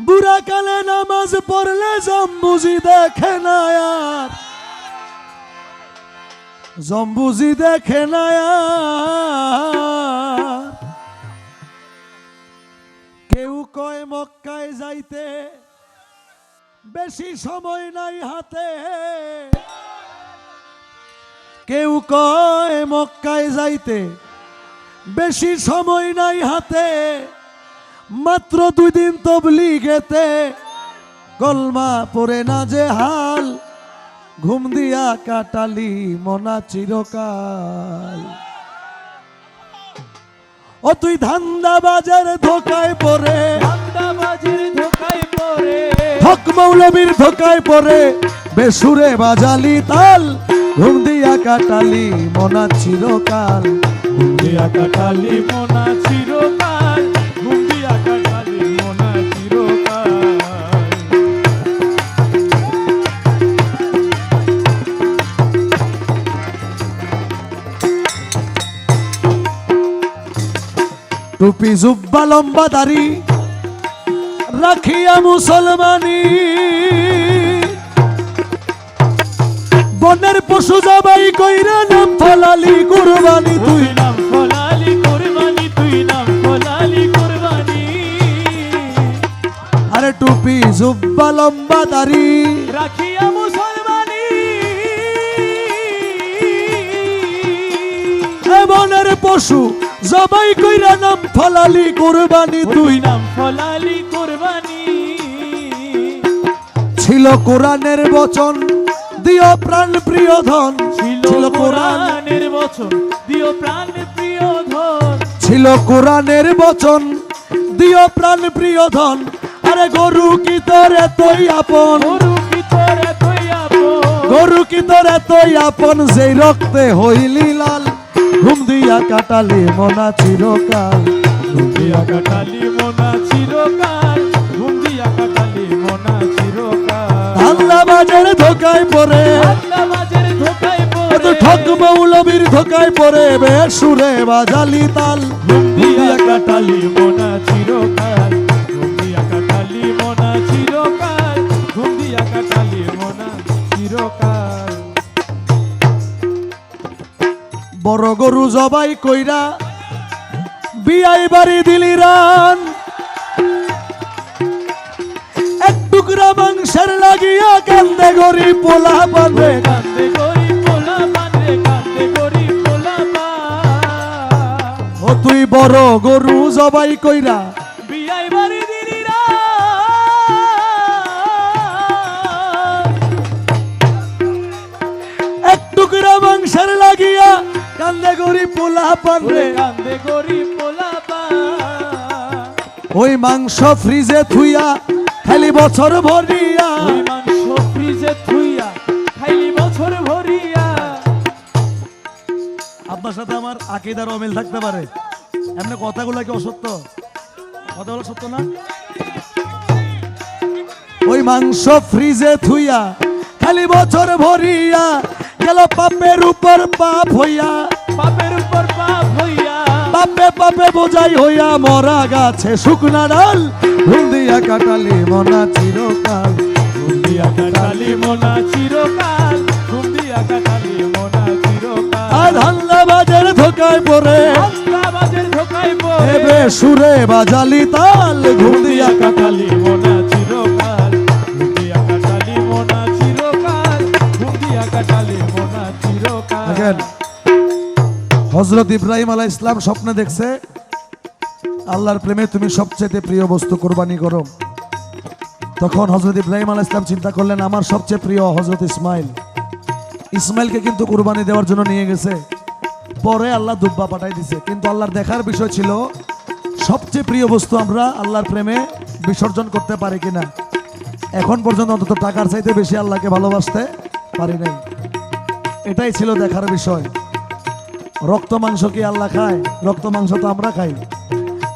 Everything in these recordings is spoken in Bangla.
বুড়া কালে নামাজ পড়লে জম্বুজি দেখে না আর। জম্বুজি দেখে না কেউ কয় মক্কায় যাইতে বেশি সময় নাই হাতে। কেউ কয় মক্কায় যাইতে বেশি সময় নাই হাতে। মাত্র দুই দিন তবলিগেতে কলমা পড়ে না যে হাল ঘুম দিয়া কাটালি মনা চিরকাল। ও তুই ধান্দা বাজার ধোকায় ধান্দাবাজির ধোকায় পড়ে। হক মৌলবীর ধোকায় পড়ে। বেসুরে বাজালি তাল ঘুম দিয়া কাটালি মনা চিরকাল। ঘুমিয়া কাটালি মোনা চিরকাল। টুপি জুব্বা লম্বা দাড়ি রাখিয়া মুসলমানি। বনের পশু জবাই কইরা নাম ফলালি কুরবানি তুই। নাম ফলালি কুরবানি তুই নাম ফলালি কুরবানি। আরে টুপি জুব্বা লম্বা দাড়ি রাখিয়া মুসলমানি। বনের পশু জবাই কইরা নাম ফলালি কুরবানি তুই নাম ফলালি কুরবানি। ছিল কোরআনের বচন দিও প্রাণ প্রিয় ধন। ছিল কোরআনের বচন দিও প্রাণ প্রিয় ধন। ছিল কোরআনের বচন দিও প্রাণ প্রিয় ধন। আরে গরু কি তোর এতই আপন? গরু কি তোরে তুই আপন? গরু কি তোর এতই আপন? যেই রক্তে হইলি লাল ঘুম দিয়া কাটালি মনা চিরকাল। ঘুমিয়া কাটালি মোনা চিরকাল ঘুমিয়া কাটালি মোনা চিরকাল। আল্লাহ বাজার ধোকায় পড়ে। আল্লাহবাজের ধোকায় এত পড়ে ঠক মৌলবীর ধোকায় পড়ে বেসুরে বাজালি তাল। ঘুমিয়া কাটালি মোনা চিরকাল। বড় গরু জবাই কইরা বিয়াই বাড়ি দিলি রান। এক টুকরা মাংসের লাগিয়া কান্দে গরি পোলা বাঁধে, কান্দে গরি তুই বড় গরু জবাই কইরা কান্দে গরি পোলা পান্ডে কান্দে গরি পোলা ওই মাংস ফ্রিজে থুইয়া খালি বছর ভরিয়া। ওই মাংস ফ্রিজে থুইয়া খাইলি বছর ভরিয়া। আপনার সাথে আমার আকিদার অমিল থাকতে পারে। এমনি কথাগুলো কি অসত্য? কথাগুলো সত্য না? ওই মাংস ফ্রিজে থুইয়া খালি বছর ভরিয়া গেল পাপের উপর পাপ হইয়া। পাপের উপর পাপ হইয়া। পাপে পাপে বোঝাই হইয়া মরা গাছে শুকনা ডাল। ঘুম দিয়া কাটালি মনা চিরকাল। ঘুমিয়া কাটালি মোনা চিরকাল। ঘুমিয়া কাটালি মোনা চিরকাল। আর ধান্না বাজার ধোকায় পড়ে। আন্দাবাজের ধোকায় পড়ে। সুরে বাজালি তাল। ঘুম দিয়া ঘুমিয়া কাটালি হজরত ইব্রাহিম আলাহ ইসলাম স্বপ্নে দেখছে, আল্লাহর প্রেমে তুমি সবচেয়ে প্রিয় বস্তু কোরবানি করো। তখন হজরত ইব্রাহিম আলাহ ইসলাম চিন্তা করলেন, আমার সবচেয়ে প্রিয় হজরত ইসমাইল। ইসমাইলকে কিন্তু কোরবানি দেওয়ার জন্য নিয়ে গেছে। পরে আল্লাহ দুব্বা পাঠাই দিছে। কিন্তু আল্লাহর দেখার বিষয় ছিল, সবচেয়ে প্রিয় বস্তু আমরা আল্লাহর প্রেমে বিসর্জন করতে পারি কিনা। এখন পর্যন্ত অন্তত টাকার চাইতে বেশি আল্লাহকে ভালোবাসতে পারি নাই। এটাই ছিল দেখার বিষয়। রক্ত মাংস কি আল্লাহ খায়? রক্ত মাংস তো আমরা খাই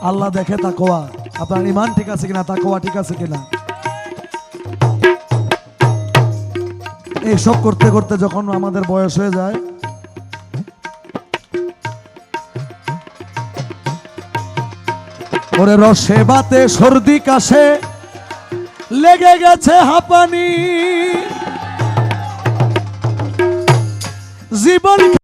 আল্লাহ দেখে তাকোয়া আপনার ইমান ঠিক আছে কিনা তাকোয়া ঠিক আছে কিনা? এইসব করতে করতে যখন আমাদের বয়স হয়ে যায়, ওরে রসে বাতে সর্দি কাশে লেগে গেছে হাঁপানি। জীবন